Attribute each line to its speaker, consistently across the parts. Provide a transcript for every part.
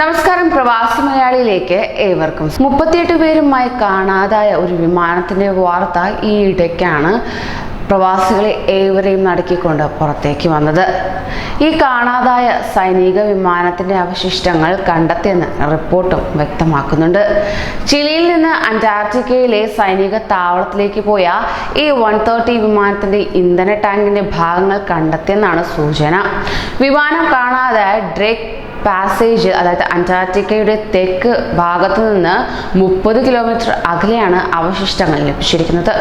Speaker 1: നമസ്കാരം. പ്രവാസി മലയാളിയിലേക്ക് ഏവർക്കും മുപ്പത്തിയെട്ട് പേരുമായി കാണാതായ ഒരു വിമാനത്തിന്റെ വാർത്ത ഈ ഇടയ്ക്കാണ് പ്രവാസികളെ ഏവരെയും നടക്കിക്കൊണ്ട് പുറത്തേക്ക് വന്നത്. ഈ കാണാതായ സൈനിക വിമാനത്തിന്റെ അവശിഷ്ടങ്ങൾ കണ്ടെത്തിയെന്ന് റിപ്പോർട്ടും വ്യക്തമാക്കുന്നുണ്ട്. ചിലിയിൽ നിന്ന് അന്റാർട്ടിക്കയിലെ സൈനിക താവളത്തിലേക്ക് പോയ ഈ വൺ തേർട്ടി വിമാനത്തിന്റെ ഇന്ധന ടാങ്കിന്റെ ഭാഗങ്ങൾ കണ്ടെത്തിയെന്നാണ് സൂചന. വിമാനം കാണാതായ ഡ്രേക്ക് പാസേജ് അതായത് അന്റാർട്ടിക്കയുടെ തെക്ക് ഭാഗത്തു നിന്ന് മുപ്പത് കിലോമീറ്റർ അകലെയാണ് അവശിഷ്ടങ്ങൾ ലഭിച്ചിരിക്കുന്നത്.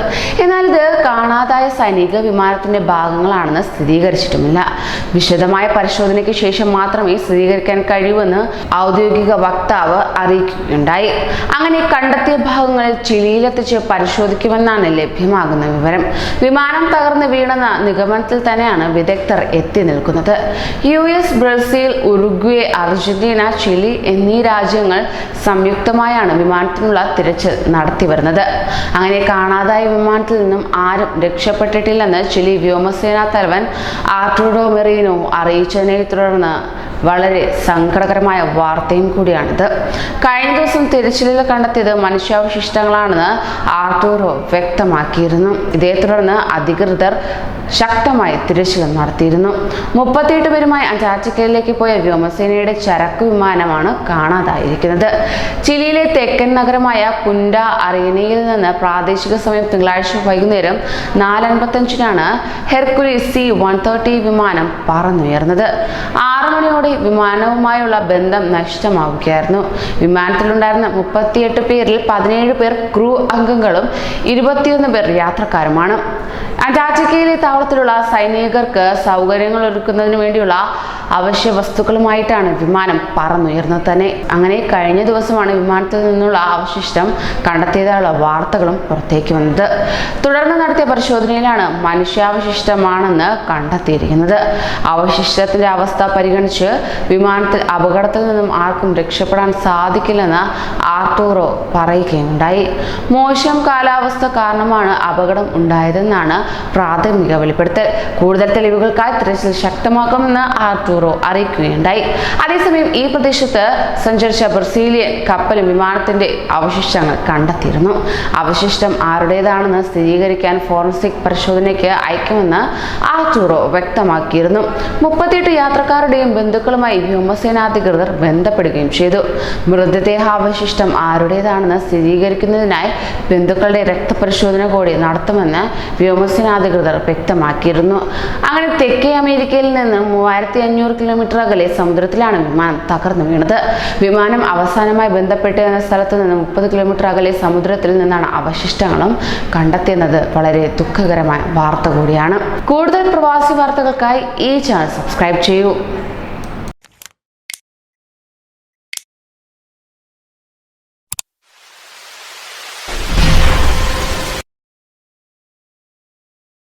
Speaker 1: എന്നാൽ ഇത് കാണാതായ സൈനിക വിമാനത്തിന്റെ ഭാഗങ്ങളാണെന്ന് സ്ഥിരീകരിച്ചിട്ടുമില്ല. വിശദമായ പരിശോധനയ്ക്ക് ശേഷം മാത്രമേ സ്ഥിരീകരിക്കാൻ കഴിയൂവെന്ന് ഔദ്യോഗിക വക്താവ് അറിയിക്കുകയുണ്ടായി. അങ്ങനെ കണ്ടെത്തിയ ഭാഗങ്ങൾ ചിലിയിലെത്തിച്ച് പരിശോധിക്കുമെന്നാണ് ലഭ്യമാകുന്ന വിവരം. വിമാനം തകർന്ന് വീണെന്ന നിഗമനത്തിൽ തന്നെയാണ് വിദഗ്ധർ എത്തി നിൽക്കുന്നത്. U S Brazil Uruguay Argentina Chile എന്നീ രാജ്യങ്ങൾ സംയുക്തമായാണ് വിമാനത്തിനുള്ള തിരച്ചിൽ നടത്തി വരുന്നത്. അങ്ങനെ കാണാതായ വിമാനത്തിൽ നിന്നും ആരും രക്ഷപ്പെട്ടിട്ടില്ലെന്ന് ചിലി വ്യോമസേനാ തലവൻ ആർട്ടുഡോ മെറീനോ അറിയിച്ചതിനെ തുടർന്ന് വളരെ സങ്കടകരമായ വാർത്തയും കൂടിയാണിത്. കഴിഞ്ഞ ദിവസം തിരച്ചിലിൽ കണ്ടെത്തിയത് മനുഷ്യാവശിഷ്ടങ്ങളാണെന്ന് ആർട്ടൂറോ വ്യക്തമാക്കിയിരുന്നു. ഇതേ തുടർന്ന് അധികൃതർ ശക്തമായി തിരച്ചിൽ നടത്തിയിരുന്നു. മുപ്പത്തിയെട്ട് പേരുമായി അന്റാർട്ടിക്കയിലേക്ക് പോയ വ്യോമസേനയുടെ ചരക്ക് വിമാനമാണ് കാണാതായിരിക്കുന്നത്. ചിലിയിലെ തെക്കൻ നഗരമായ പുൻഡ അറീനയിൽ നിന്ന് പ്രാദേശിക സമയം തിങ്കളാഴ്ച വൈകുന്നേരം നാലൻപത്തഞ്ചിനാണ് ഹെർക്കുലി സി വൺ തേർട്ടി വിമാനം പറന്നുയർന്നത്. ആറു മണിയോടെ വിമാനവുമായുള്ള ബന്ധം നഷ്ടമാവുകയായിരുന്നു. വിമാനത്തിലുണ്ടായിരുന്ന മുപ്പത്തിയെട്ട് പേരിൽ പതിനേഴ് പേർ ക്രൂ അംഗങ്ങളും ഇരുപത്തിയൊന്ന് പേർ യാത്രക്കാരുമാണ്. അന്റാർട്ടിക്കയിലെ താവളത്തിലുള്ള സൈനികർക്ക് സൗകര്യങ്ങൾ ഒരുക്കുന്നതിന് വേണ്ടിയുള്ള അവശ്യ വസ്തുക്കളുമായിട്ടാണ് വിമാനം പറന്നുയർന്നത് തന്നെ. അങ്ങനെ കഴിഞ്ഞ ദിവസമാണ് വിമാനത്തിൽ നിന്നുള്ള അവശിഷ്ടം കണ്ടെത്തിയതായുള്ള വാർത്തകളും പുറത്തേക്ക് വന്നത്. തുടർന്ന് നടത്തിയ പരിശോധനയിലാണ് മനുഷ്യാവശിഷ്ടമാണെന്ന് കണ്ടെത്തിയിരിക്കുന്നത്. അവശിഷ്ടത്തിന്റെ അവസ്ഥ പരിഗണിച്ച് വിമാനത്തിൽ അപകടത്തിൽ നിന്നും ആർക്കും രക്ഷപ്പെടാൻ സാധിക്കില്ലെന്ന് ആർട്ടൂറോ പറയുകയുണ്ടായി. മോശം കാലാവസ്ഥ കാരണമാണ് അപകടം ഉണ്ടായതെന്നാണ് പ്രാഥമിക വെളിപ്പെടുത്തൽ. കൂടുതൽ തെളിവുകൾക്കായി തിരച്ചിൽ ശക്തമാക്കുമെന്ന് ആർട്ടൂറോ അറിയിക്കുകയുണ്ടായി. അതേസമയം ഈ പ്രദേശത്ത് സഞ്ചരിച്ച ബ്രസീലിയൻ കപ്പലും വിമാനത്തിന്റെ അവശിഷ്ടങ്ങൾ കണ്ടെത്തിയിരുന്നു. അവശിഷ്ടം ആരുടേതാണെന്ന് സ്ഥിരീകരിക്കാൻ ഫോറൻസിക് പരിശോധനയ്ക്ക് അയക്കുമെന്ന് ആർട്ടൂറോ വ്യക്തമാക്കിയിരുന്നു. മുപ്പത്തിയെട്ട് യാത്രക്കാരുടെയും ബന്ധുക്കളുമായി വ്യോമസേനാധികൃതർ ബന്ധപ്പെടുകയും ചെയ്തു. മൃതദേഹാവശിഷ്ടം ആരുടേതാണെന്ന് സ്ഥിരീകരിക്കുന്നതിനായി ബന്ധുക്കളുടെ രക്തപരിശോധന കൂടി നടത്തുമെന്ന് വ്യോമസേനാധികൃതർ വ്യക്തമാക്കിയിരുന്നു. അങ്ങനെ തെക്കേ അമേരിക്കയിൽ നിന്ന് മൂവായിരത്തി അഞ്ഞൂറ് കിലോമീറ്റർ അകലെ സമുദ്രത്തിലാണ് വിമാനം തകർന്നു വീണത്. വിമാനം അവസാനമായി ബന്ധപ്പെട്ടിരുന്ന സ്ഥലത്ത് നിന്ന് മുപ്പത് കിലോമീറ്റർ അകലെ സമുദ്രത്തിൽ നിന്നാണ് അവശിഷ്ടങ്ങളും കണ്ടെത്തിയത് വളരെ ദുഃഖകരമായ വാർത്ത കൂടിയാണ്. കൂടുതൽ പ്രവാസി വാർത്തകൾക്കായി ഈ ചാനൽ സബ്സ്ക്രൈബ് ചെയ്യൂ.